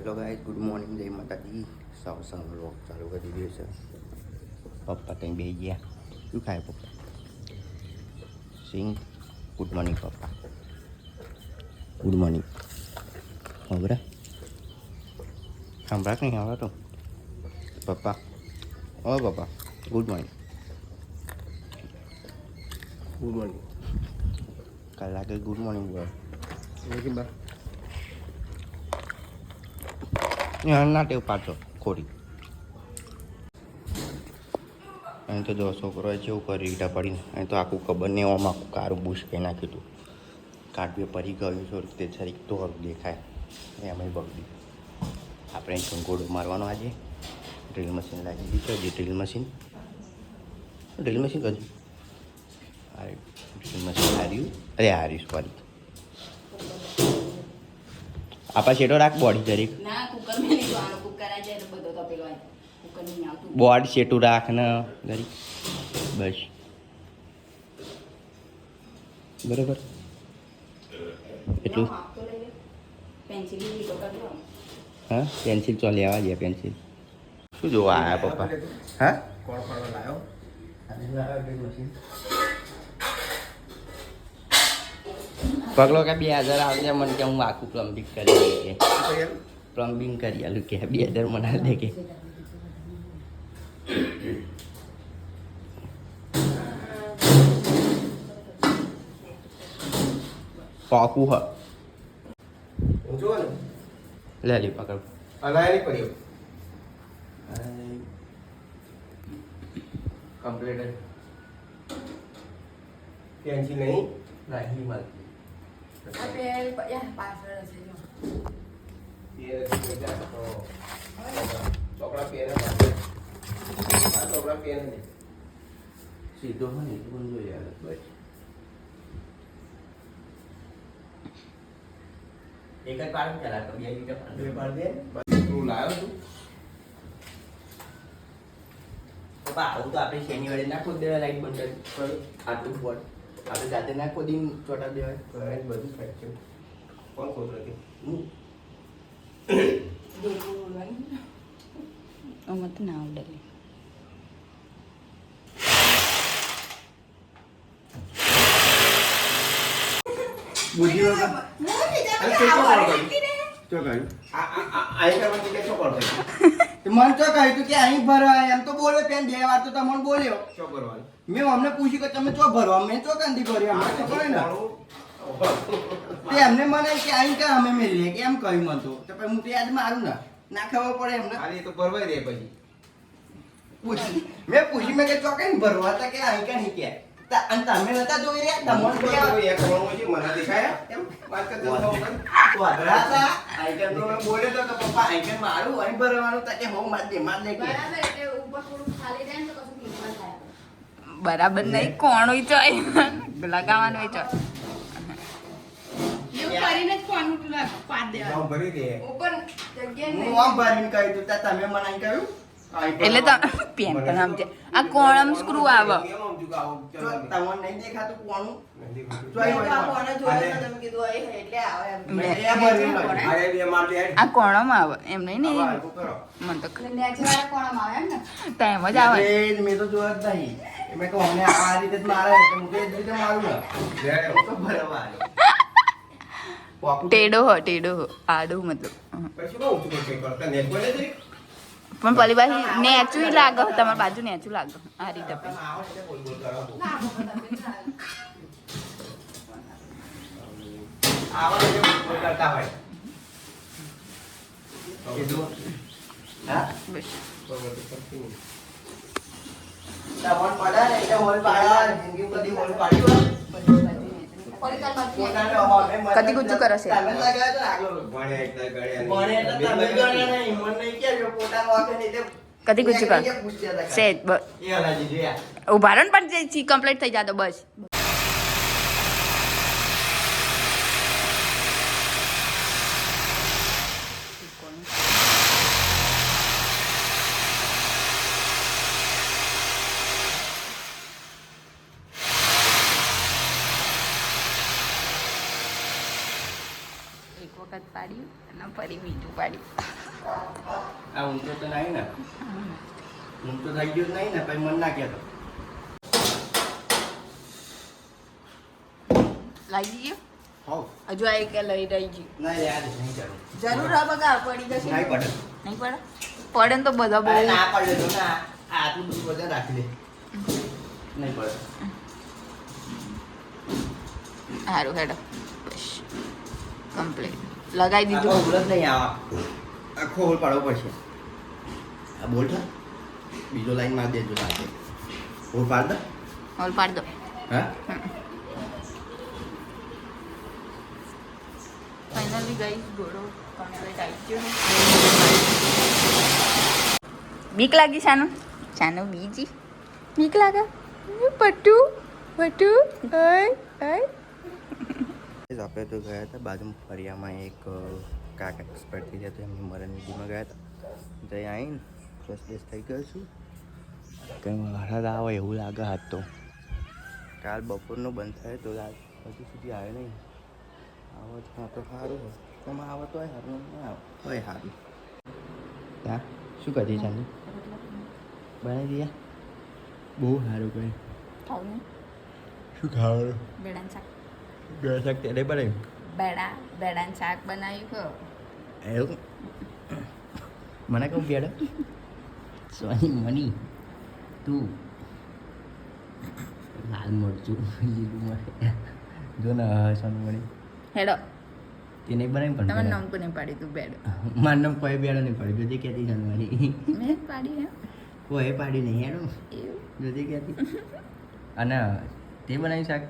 Hello guys good morning જય માતાજી સૌ સંગ લોક ચાલુ કરી દીધું છે પપ્પા ત્યાં બે ગયા શું ખાય પપ્પા સિંગ ગુડ મોર્નિંગ પપ્પા ગુડ મોર્નિંગ ખબર સાંભળા નહીં આવડતો પપ્પા ઓ પપ્પા ગુડ મોર્નિંગ ગુડ મોર્નિંગ કલાકે ગુડ મોર્નિંગ બોલ બા ના ટેવ પાછો ખોરી અહીં તો જો છોકરોએ જેવું કરી રીટા પડીને. અહીં તો આખું ખબર નહીં આમ આખું કારું બુશ કહી નાખ્યું હતું. કાઢવે પડી ગયું છો તે છરીક તો હરું દેખાય. એમાંય બગડી આપણે કંકોડો મારવાનો આજે. ડ્રિલ મશીન લાગી દીધું જે ડ્રિલ મશીન. ડ્રિલ મશીન કયું આ ડ્રિલ મશીન હાર્યું. અરે, હાર્યું, સોરી. આપા શેટો રાખ બોડી જરીક. ના કુકર મેં લીધું આનું કુકર આ જાય તો બધો તપેલો આવે કુકર નહીં આવતું. બોર્ડ શેટું રાખ ને જરીક. બસ. બરોબર. એટલું. પેન્સિલ લીધો હા પેન્સિલ ચો લેવા ગયા પેન્સિલ શું જોવા આવ્યા પપ્પા? હા? કોણ કોણ લાયો? પગલો કે બે હજાર આવજે મને કે હું આખું પ્લમ્બિંગ કરી કે. પ્લમ્બિંગ કરી આલું કે બે હજાર મને દે કે. પાકું હ. લે લી પકડ. અલાય પડ્યો કમ્પ્લીટ કેન્સી નહીં? નહીં મળતી આ પેલ યા પાછળ હશે જો પેન તો ચોકડા પેન આ ચોકડા પેન ને સીધો હોય ને એટલું પણ જોઈએ હાલત બસ એક જ પાડું ચલા તો બે લીટર બે પાડ દે તું લાયો તું પપ્પા આવું તો આપણે શનિવારે ના ખોદ દેવાય લાઈટ આપણે જાતે ના દિન ચોટા દેવાય. જ બધું ફેક છે. કોણ ખોટ હતી હું. દેખું બોલવાની આમાં તો ના આવડે. બુદ્ધિ વગર. અરે તે શું કર્યું આ આ આ કરવા કે શું કોણ કર્યું મન તો કહ્યું તું કે અહીં ભરવા એમ તો બોલે પેન બે વાર તો તમને બોલ્યો. શું ભરવા મેં અમને પૂછ્યું કે તમે ચો ભરવા મેં ચો કંદી ભર્યો અમે તો હોય ને. તે એમને મને કે અહીં કે અમે મેળવીએ. કે એમ કહ્યું મને તો. તો પછી હું તો યાદ મારું ને. ના ખબર પડે એમને. ખાલી તો ભરવાય રે પછી. પૂછી મેં પૂછી મેં કે ચોકન ભરવા? હતા કે અહીં કે નહીં કે. અને તમે નતા જોઈ રહ્યા? તમને તો બે એક કોણ છે મને દેખાયા? એમ વાત કરતા હતા. વાદળા હતા. આઈકન તો મેં બોલ્યો તો કે પપ્પા આઈકન મારું અહીં ભરવાનું તા કે હું માર દે માર દે કે બરાબર એટલે ઉપર થોડું ખાલી રહે તો કશું ભીખમાં થાય. બરાબર નહીં કોણ ચોય લગાવવાનું હોય તો. કરીને જ કોણ પાડ જાઓ ભરી દે. ઉપર જગ્યા હું આમ ભરીને કહ્યું દઉં તમે મને કહ્યું? એટલે તો પેન પણ આમ છે આ કોણમ સ્ક્રૂ આવે? આમ જુગા આવું આ. કોણે તમે કોણમ આવે? એમ નહીં ને? મને તો એટલે next વાળા કોણામાં આવે એમ ને? ટાઈમ જ આવે. મેં તો જોયા જ નહીં. મેં કહું અમને આ રીતે જ મારે તો હું તો એ જ રીતે મારું ને. લે. હું તો ભરવા આવ્યો. વાકું તો- ટેડો હો ટેડો હો. આડો મતલબ. પછી કહું છું કરતા પણ પેલી બાજુ નેચું લાગે તમારી બાજુ નેચું લાગે આ રીતે પણ પડા એટલે હોલ પાડવા જિંદગી બધી હોલ પાડી હોય. ફરી તાર બાજુ પોતાને અમારે મને કદી ગુજ્જુ કરે છે? કદી લગાવ્યો તો ઉભારણ પણ કમ્પ્લીટ થઈ ભણે એટલે તમે ગણ્યા નહીં. મને નહીં કહેજો. પોતાનો વાંકે નહીં તે કદી ગુજ્જુ કર પૂછ્યા હતા કાલે. સેજ બસ એ હલાજી જોયા. ઊભા રહો ને પણ ચી કમ્પ્લીટ થઈ જાતો બસ એક વખત પાડ્યું અને પાડ્યું આ ઊંચો તો નહીં ને? ઊંચો થઈ ગયો નહીં ને પછી મન ના કહેતો. લાગી ગયો? હજુ આ એક લઈ રહી ગયું ના યાર નહીં જરૂર જરૂર આ બગા પડી જશે. નહીં પડે. નહીં પડે? પડે ને તો બધા બહુ. ના પડે તો ના. આટલું બધું બધા રાખી દે. નહીં પડે. સારું હેડો. કમ્પ્લીટ. લગાવી આખો દીધું. ઉલટ નહીં આવા આખો હોલ પાડવો પડશે. આ બોલ? બીજો લાઈન માર દેજો સાથે. હોલ પાડ દો. હોલ પાડ દો. હા? ફાઇનલી ગઈ ઘોડો બીક લાગી સાનું સાનું બીજી? બીક લાગે? પટ્ટુ પટ્ટુ ઓય ઓય. આપણે તો ગયા હતા બાજુમાં ફરિયામાં એક કાક એક્સપર્ટ થઈ ગયા તો એમની મરણ વિધિમાં ગયા હતા. જઈ આવીને ફ્રેશ ફ્રેશ થઈ ગયો છું. કંઈ વરસાદ આવે એવું લાગે હાથ તો. કાલ બપોરનો બંધ થાય તો હજુ સુધી આવે નહીં. આવો તો હા તો સારું હોય. તમે આવો તો સારું નહીં આવો તોય સારું. ત્યાં શું કરી ચાલી બનાવી દઈએ બહુ સારું કંઈ ખાવું શું ખાવાનું? બેડાનું શાક. શાક ત્યારે બનાવ્યું બેડા બેડાનું શાક બનાવ્યું કહો એવું? મને કહું પેડ સોની મની. તું. લાલ મરચું લીલું મરચું જો ને સોની મણી હેડો. તે નહીં બનાવી પણ તમારું નામ કોને પાડી તું બેડ? મારું નામ કોઈ બેડો નહીં પાડી જોતી કહેતી છે મણી મેં પાડી હે કોઈ પાડી નહીં હેડો. જોતી કહેતી. અને તે બનાવી શાક.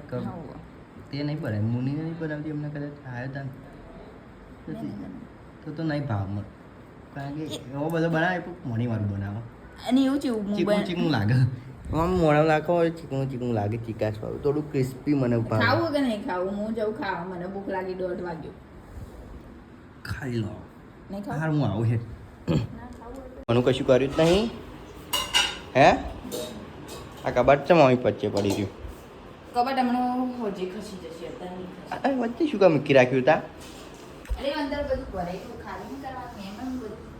તે નહીં ભરાય મુનીને નહીં ભરાવતી એમને કદાચ આવ્યો હતા. તો તો નહીં ભાવ મળે. કારણ કે એવો બધો બનાવે પણ મોની વાળું બનાવો. અને એવું છે હું ચીકણું ચીકણું લાગે. આમ મોણા નાખો હોય ચીકણું ચીકણું લાગે ચીકાશ વાળું થોડું ક્રિસ્પી મને ભાવે. ખાવું કે નહીં ખાવું. હું જઉં ખાવા. મને ભૂખ લાગી દોઢ વાગ્યો. ખાઈ લો. નહીં ખાવું? હાર હું આવું તો મને કશું કર્યું જ નહીં? હે? આ કબાટ છે મામી પચ્ચે પડી રહ્યું? કબાટ હમણાં હોજી ખસી જશે અત્યારે વચ્ચે શું કામ મૂકી રાખ્યું તા અરે અંદર બધું ભરાય ખાલી કરવાનું એમ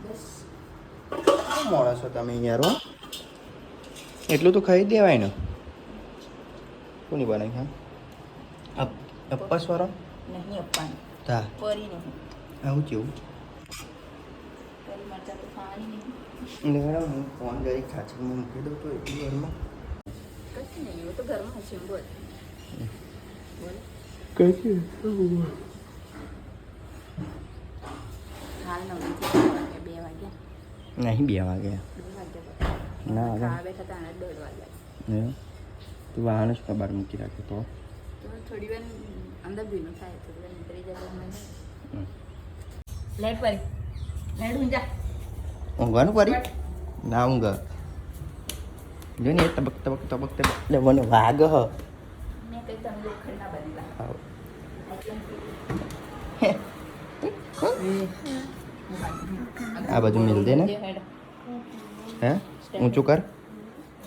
બસ. શું છો તમે યાર એટલું તો ખાઈ દેવાય ને. કોની બનાવી હા? અપ્પાસ વાળો નહીં આપવાનું તા. પરી નહીં. આવું કેવું? લેવડા હું ફોન કરી ખાચરમાં મૂકી દઉં તો એટલી વારમાં. કશું નહીં એવું તો ઘરમાં હશે બોલ નહીં બે વાગે બે વાગ્યા ના એમ? તું વાહન જ કબાટ મૂકી રાખે તો. તો થોડી વાર અંદર ભીનું થાય થોડી વાર નીકળી જાય. લેટ પરી લેટ ઊંઝા ઊંઘવાનું પરી ના ઊંઘ. જો ને તબક તબક તબક તબક. મને વાગ હ. તમે બનેલા. આ બાજુ મિલ દે ને. હે? ઊંચું કર.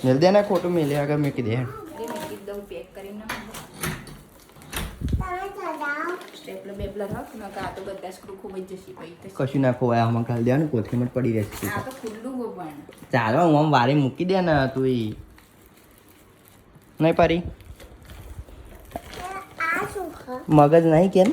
મિલ દે ને ખોટું મિલે આગળ મૂકી દે એકદમ પેક કરીને સ્ટેપલર બેપલર હક ન આ તો બધા સ્ક્રૂ ખૂબ જ જશે પછી કશું ના ખોવાય આમાં ખાલી દેવાનું કોથળીમાં પડી રહેશે આ તો ખુલ્લું હો ચાલો હું આમ વારે મૂકી દે ને તું નહીં પારી મગજ નહીં કેમ?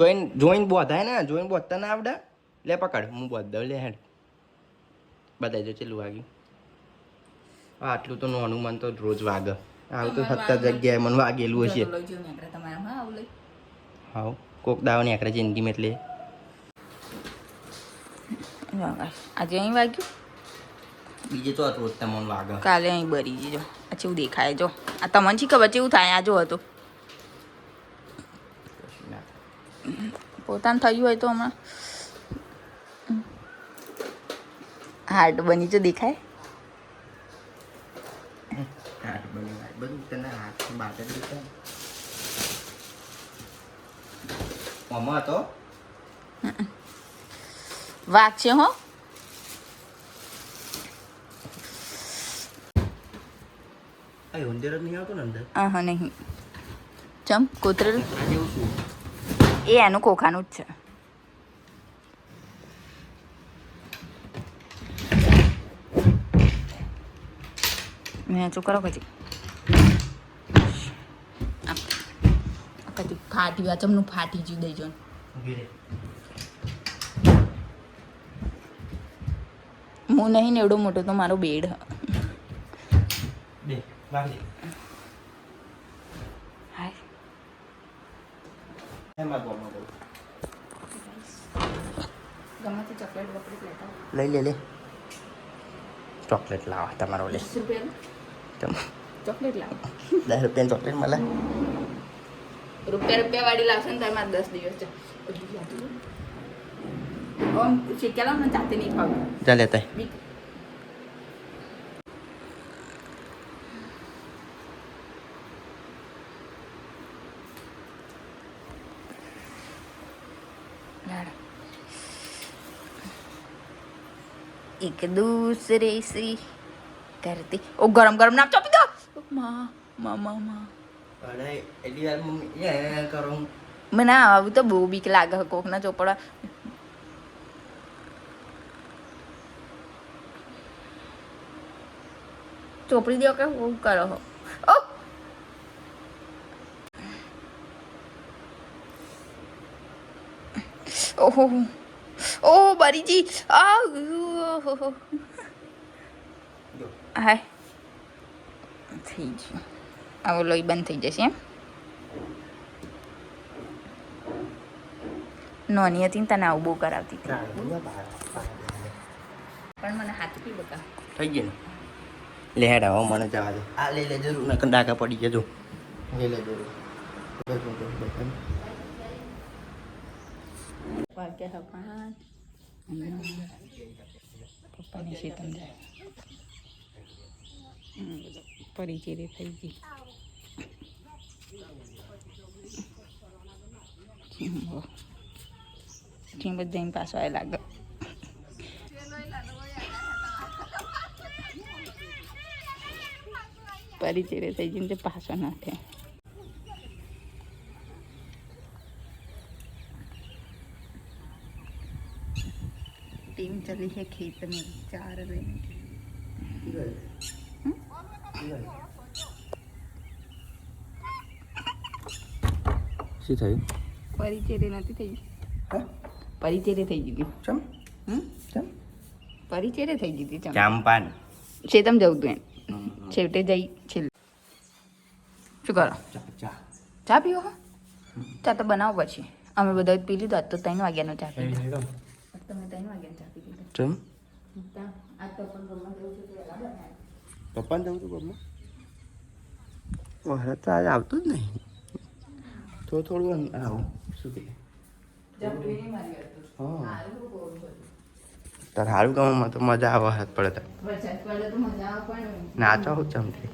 જોઈન જોઈન બોધાય ને જોઈન બોધતા ના આવડે. લે પકડ હું બોધ દઉં લે હેડ. બતાવી દો ચેલું વાગ્યું. આટલું તો નોનું મન તો રોજ વાગે. આવું તો સત્તર જગ્યાએ મને વાગેલું હશે. લઈ કોક દાવ ને જિંદગી જિંદગીમાં એટલે આજે અહીં વાગ્યું? બીજે તો રોજ તમને વાગે. કાલે અહીં બરી જજો આ કેવું દેખાય જો. આ તમને શી ખબર એવું થાય? આ જો હતું. કશું પોતાનું થયું હોય તો હમણાં. હાર્ટ બની જો દેખાય? હાર્ટ બની બધું તને હાથ બાદ જ દેખાય. આમાં હતો વાઘ છે હો આ ઉંદર નહીં આવતો ને અંદર હા હા નહીં ચમ કોતરેલું એ એનું કોખાનું જ છે મેં શું કરો પછી આ ફાટી આ ચમનું ફાટી જ્યું દઈ જો હું નહીં ને એવડો મોટો તો મારો બેડ. લઈ લે લે. ચોકલેટ લાવો તમારો લે. ચોકલેટ લાવો. દસ રૂપિયાની ચોકલેટ મળે. રૂપિયા રૂપિયા વાળી લાવશે ને મારે દસ દિવસ છે. ઓમ શીખેલા મને જાતે નહીં ખાવું. જા લેતા એક દૂસરે સી કરતી? ઓ ગરમ ગરમ નામ ચોપી દો. મા મા મા મા. અરે ના આવું તો બહુ બીક લાગે કોકના ચોપડા. ચોપડી દો કે હું કરો હો. ઓહો. ઓહો બારીજી. આ ઓહો. હાય. થઈ ગયું. આવો લોહી બંધ થઈ જશે એમ. નોની હતી ને તને આવું બહુ કરાવતી હતી. પણ મને હાથ પી બકા થઈ ગયું લે હેડ આવો મને જવા દે. આ લઈ લે જરૂર ને ડાકા પડી જજો લઈ લે જરૂર. વાગ્યા પાંચ પપ્પાની શેતમ જાય પરિચય રે થઈ ગઈ ચીંબો ચીંબો જઈને પાછો આવે લાગે પરિચય રે થઈ જઈને તે પાછો ના થાય टीम चली है खेत में चार लेने શું થયું? પરિચય નથી થઈ હા? પરિચય થઈ ગઈ ચમ? ચમ? પરિચય થઈ ગઈ ચમ. ચાંપાન. છેતમ જવું તું એમ. છેવટે જઈ છેલ્લે. શું કરો? ચા ચા. ચા પીવો હો? ચા તો બનાવો પછી. અમે બધા પી લીધો આજ તો ત્રણ વાગ્યાનો ચા પી લીધો. તમે ત્રણ વાગ્યાનો ચા પી લીધો ચમ? આ તો પણ ગમવા જવું છે. પપ્પાને જવું તું પપ્પા વરસાદ તો આજે આવતું જ નહીં. તો થોડું આવું. શું હતું. બધું. તારે સારું કામમાં તો મજા આવે વરસાદ પડે તો. વરસાદ તો મજા નાચો હું? ચમતી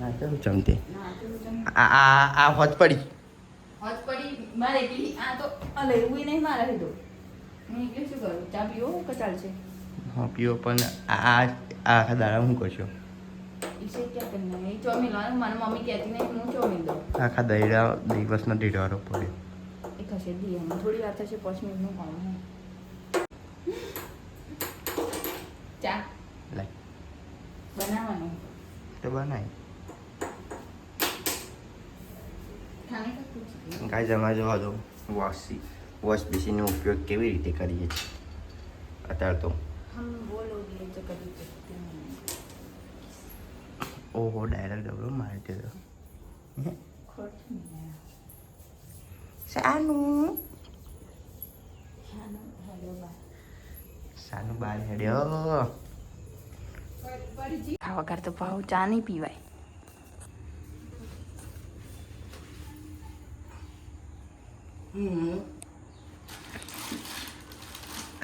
નાચો હું ચમતી આ આ આ હોજ પડી. હોજ પડી મારે આ તો આ નહીં મારે લીધો. હું શું કરું? ચા પીવો કે ચાલશે? હા પીવો પણ આ આખા દાડા હું કરશો આખા દહીડા દિવસનો દીડવારો એમાં થોડી વાર થશે પાંચ મિનિટનું કામ ચા લાઈ બનાવવાનું. તો બનાવી કાંઈ જમા જોવા દો વોશી વોશ બેસીનો ઉપયોગ કેવી રીતે કરીએ છીએ? અત્યારે તો હમ वो लोग ये जो कभी देखते नहीं ઓહો ડાયરેક્ટ ડબલો મારી દીધો खोट नहीं है સાનું हेलो बाय સાનું બાર હેડ્યો આ વગર તો ભાવ ચા નહીં પીવાય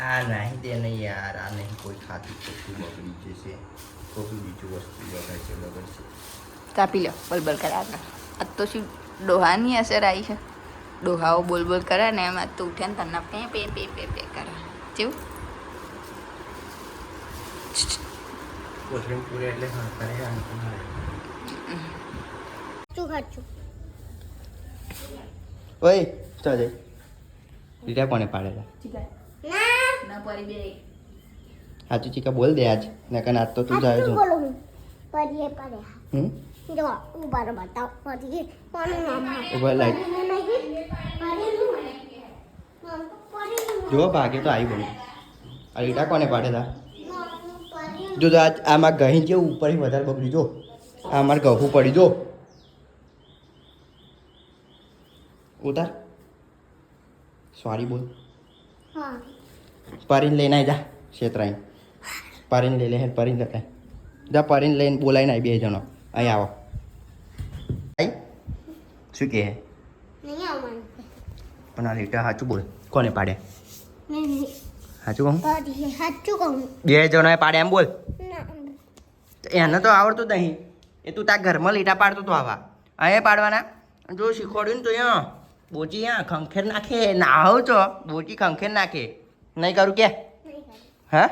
આ નહીં તે નહીં યાર આ નહીં કોઈ ખાતી ચોખ્ખું બગડી જશે કોઈ બીજું વસ્તુ બગડશે બગડશે કાપી લો બોલબોલ કરે આ તો શું ડોહાની અસર આવી છે? ડોહાઓ બોલ બોલ કરે ને એમાં તો ઉઠે ને તને પે પે પે પે પે કરે. જેવું? કોથળી પૂરી એટલે ઓય ચાલ કોને પાડેલા. ના. ના પરી બે. સાચું ચીકા બોલ દે આજ નકર આજ તો તું જાય છો પરીએ પડે હમ? જો ઊભા રહો બતાવ કોનું નામ ઊભા ભાગે તો આવી બની. આ રીટા કોને પાડે તા? જો આજ આમાં ગહી જે ઉપર વધારે બગડી જો. આ અમારે ગહું પડી જો. ઉતાર. સોરી બોલ. હા. પરીને લઈને આવી જા છેતરાઈ પરીને લઈ લે હે પરીને લેતા જા પરીને લઈને બોલાવીને આવી બે જણો અહીં આવો આઈ શું કહે પણ આ લીટા સાચું બોલ કોને પાડે સાચું કહું સાચું કહું બે જણોએ પાડે એમ બોલ એને તો આવડતું નહીં એ તું તાર ઘરમાં લીટા પાડતો તો આવા અહીંયા પાડવાના જો શીખવાડ્યું ને તો અહીંયા બોચી અહીંયા ખંખેર નાખે નાહો છો બોચી ખંખેર નાખે નહીં કરું કે? હા?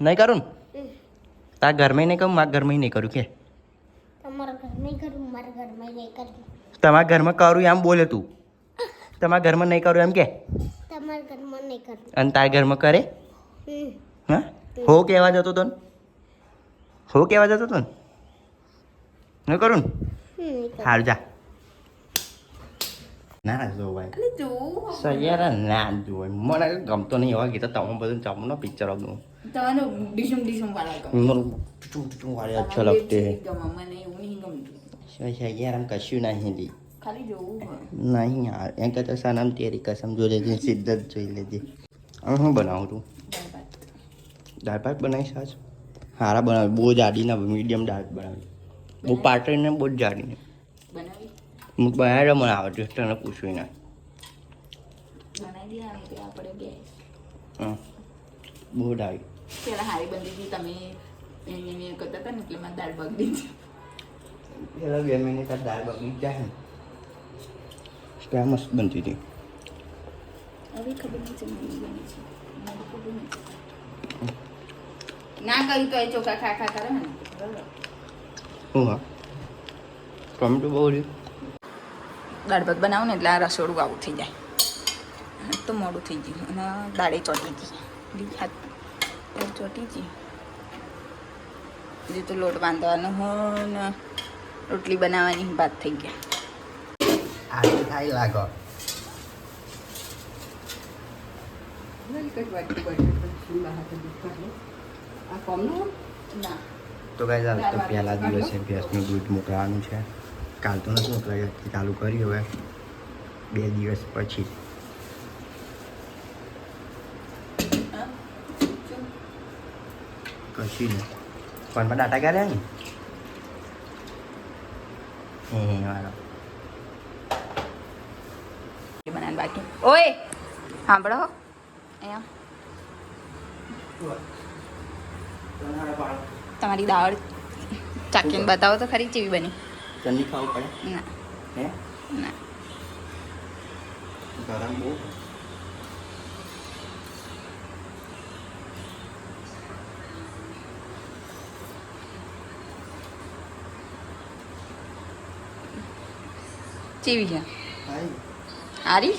નહીં કરું. ને. તાર ઘરમાં નહીં કહું મારા ઘરમાં નહીં કરું કે? તમારા કરું ઘરમાં કરું. કરું એમ બોલે તું. તમારા ઘરમાં નહીં કરું એમ કે? કરું. અને તારા ઘરમાં કરે? હા? હો કહેવા જતો તો હો કહેવા જતો તો ને? નહીં કરું ને? કરું. હાલ જા. ના જો ભાઈ એટલે જોવું સૈયારા ના જોવાય મને ગમતો નહીં એવા ગીતો તમે બધું જમનો પિક્ચર હતું તમારે ડીશુમ ડીશુમ વાળા ગમે મને ટુટું ટુટું વાળી અચ્છા લગતે મને એવું નહીં ગમતું સૈયારામ કશું નહીં દી ખાલી જોવું હોય નહીં યાર એમ કરતા સનમ તેરી કસમ જોઈ લેજે સિદ્ધત જોઈ લેજે હવે હું બનાવું છું દાળ ભાત. બનાવીશ આજ હારા બનાવી બહુ જાડી ના મીડિયમ દાળ બનાવી બહુ પાટરીને બહુ જ ને બનાવી મને આવે છે તને પૂછવી ના બનાવી દે આપણે બહુ ડાળી પેલા હારી બનતી હતી તમે એની કરતા હતા ને એટલે મને દાળ બગડી પેલા બે મિનિટ દાળ બગડી જાય ને. ત્યાં મસ્ત બનતી હતી. હવે ખબર નહીં છે. ના કર્યું તો એ ચોખા ખા ખા કરે ને. બરાબર હા ટમેટું બહુ રહ્યું. દાળ ભાત બનાવું ને એટલે આ રસોડું આવું થઈ જાય. તો મોડું થઈ ગયું. અને દાળે ચોટી ગઈ. હાથ દાળ ચોટી ગઈ. હજી તો લોટ બાંધવાનો હોય ને રોટલી બનાવવાની વાત થઈ ગયા. આજે થાય લાગો. ના. તો કઈ ચાલ તો પહેલા દિવસે ભેંસનું દૂધ મોકલવાનું છે. કાલ તો નથી મોકલાયું આજથી ચાલુ કરી હવે. બે દિવસ પછી. કશું નહીં. ફોનમાં ડાટા કર્યા ને હે વાળો બનાવવાનું બાકી. ઓય સાંભળો. અહીંયા. તમારી દાળ ચાકીને બતાવો તો ખરી કેવી બની. ચટણી ખાવું પડે? ના. હે? ના. ગરમ બહુ. ચીવી છે. હારી.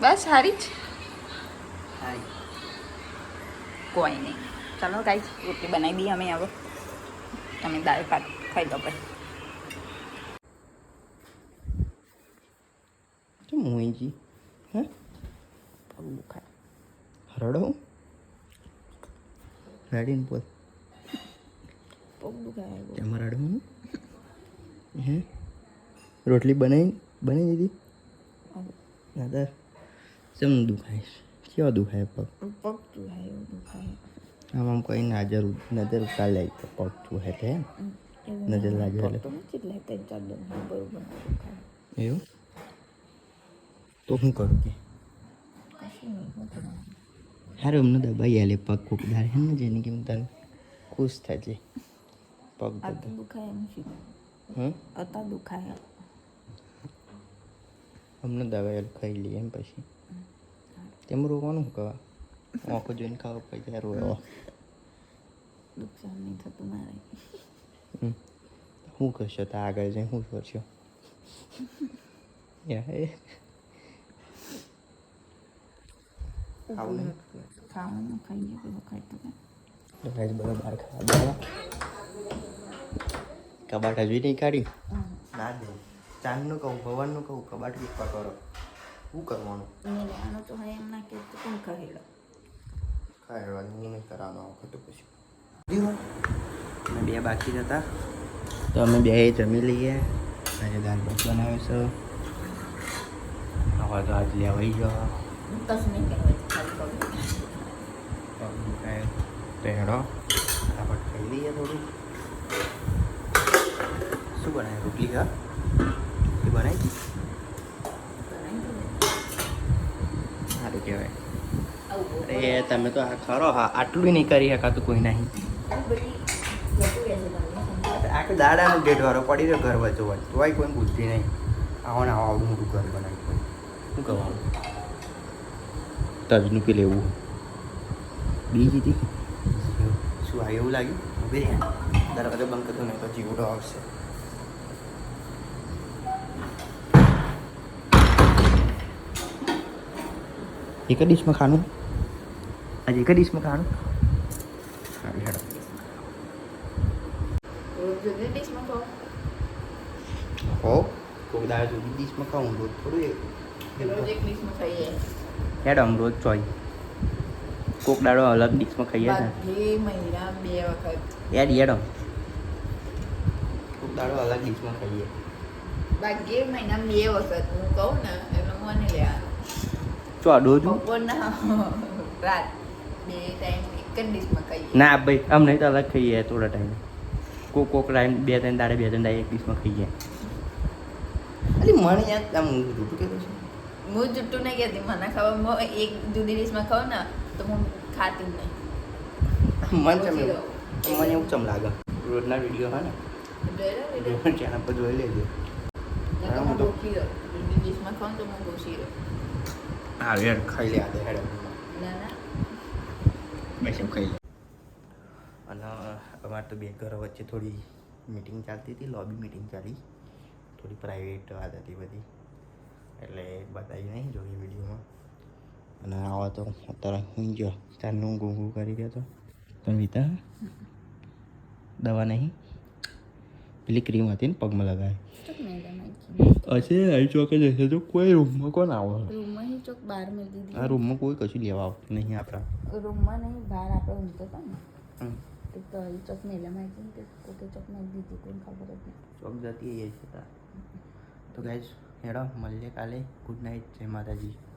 બસ સારી જ. હારી. કોઈ નહીં. ચાલો કાંઈ રોટલી બનાવી દઈએ અમે હવે. તમે દાળ ભાત ખાઈ લો ભાઈ. તો મોઈજી હે? પગ દુખાય હરડો? રેડીને બોલ. પગ દુખાય તેમાં રડવાનું હે? રોટલી બનાવી બનાવી દીધી? દાદા ચમ દુખાય કેવા દુખાય પગ? પગ દુખાય દુખાય આમ આમ કઈ નજર નજર ઉતાર લે પગ દુખે છે એમ. નજર લાગે એટલે. તો નથી ચાર દસ બરોબર એવું તો શું કરું કે? સારું એમને દબાઈ આલે પગ કોક દાર હે ને જેની કેમ તને ખુશ થજે પગ દુખાય એમ શું? હમ અતા દુખાય. અમને દવાઈ ખાઈ લઈએ એમ પછી. તેમ રોવાનું શું કહા આંખો જોઈને ખાવા પછી ત્યારે રોયો નુકસાન નહીં થતું મારે. શું કરશો? તો આગળ જઈને શું કરશો ખાવાનું ખાઈ તો બધા બહાર ખાવા કબાટ હજુ નહીં કાઢી ના દે ચાંદનું કહું ભવનનું કહું કબાટ કૃપા કરો. શું કરવાનું? કરવાનું તો કે કોણ કહેલો નહીં કરવાનો આવું પછી. અમે બે બાકી હતા. તો અમે બે જમી લઈએ. આજે દાળ ભાત બનાવીશું હવે તો આજે લેવાઈ ગયો. હેડો ફટાફટ ખાઈ લઈએ થોડું. શું બનાવ્યું? રોટલી હા એ બનાવી સારું કહેવાય. અરે તમે તો આ ખરો. હા આટલું નહીં કરી શકાતું કોઈ નહીં. તમને દાડાનો ડેટ પડી રહ્યો ઘર વચ્ચે હોય. તોય કોઈ બુદ્ધિ નહીં. આવો ને આવો આવડું મોટું ઘર બનાવી શું કહેવાનું તજનું પી લેવું બીજી હતી શું આ એવું લાગ્યું? ઊભી દરવાજો બંધ કરતો નહીં તો જીવડો આવશે. એક જ ખાણું ખાનું? આજે એક જ ખાણું સારું હેડો રોજ જુદી ડીશમાં ખાઓ હો કોક દાડે જુદી ડીશમાં ખાઉં રોજ થોડું એ રોજ એક ડીશમાં ખાઈએ હેડ આમ રોજ ચોઈ કોક દાડો અલગ ડીશમાં ખાઈએ છે બાકી મહિના બે વખત યાર યાર કોક દાડો અલગ ડીશમાં ખાઈએ બાકી મહિના બે વખત હું કહું ને એટલે મને લેવાનું ચો ડોજું બપોરના રાત બે ટાઈમ એક જ ડીશમાં ખાઈએ ના ભાઈ આમ નહીં તો અલગ ખાઈએ થોડા ટાઈમ કોક કોક ટાઈમ બે ત્રણ દાડે બે ત્રણ દાડે એક ડીશમાં જાય. અરે મને યાદ આમ જૂઠું કહેતો છે? હું જુઠ્ઠું નહીં કહેતી મને ખબર એક જુદી ડીશમાં ખાવ ને તો હું ખાતી જ નહીં. મન ચમ મને એવું ચમ લાગે. રોજના વીડિયો હા ને ચેનલ પર જોઈ લેજો. હું તો જુદી ડીશમાં ખાઉં તો હું ગોખી રહ્યો હા ખાઈ લે આ દે હેડ. ના ના. બેસી ખાઈ લે? અમારે તો બે ઘર વચ્ચે થોડી મીટિંગ ચાલતી હતી લોબી મીટિંગ ચાલી. થોડી પ્રાઇવેટ વાત હતી બધી. એટલે બતાવી નહીં જોઈએ વિડીયોમાં. અને આવા તો અત્યારે હું ગયો ચારનું ગુંગું કરી ગયો તો તમે વિતા દવા નહીં? પેલી ક્રીમ હતી ને પગમાં લગાવી. હશે આવી ચોકે જશે તો કોઈ રૂમમાં કોણ આવે? રૂમમાં ચોક બહાર મેં આ રૂમમાં કોઈ કશું લેવા આવતું નહીં આપણા. રૂમમાં નહીં બહાર આપણે ઊંઘતો હતો ને. હમ. તો તો અહીં ચોક મેલા માં આવી કે પોતે ચોક મેં દીધી કોઈને ખબર જ નહીં ચોક જતી એ मल्ले काले गुड नाईट जय મળીએ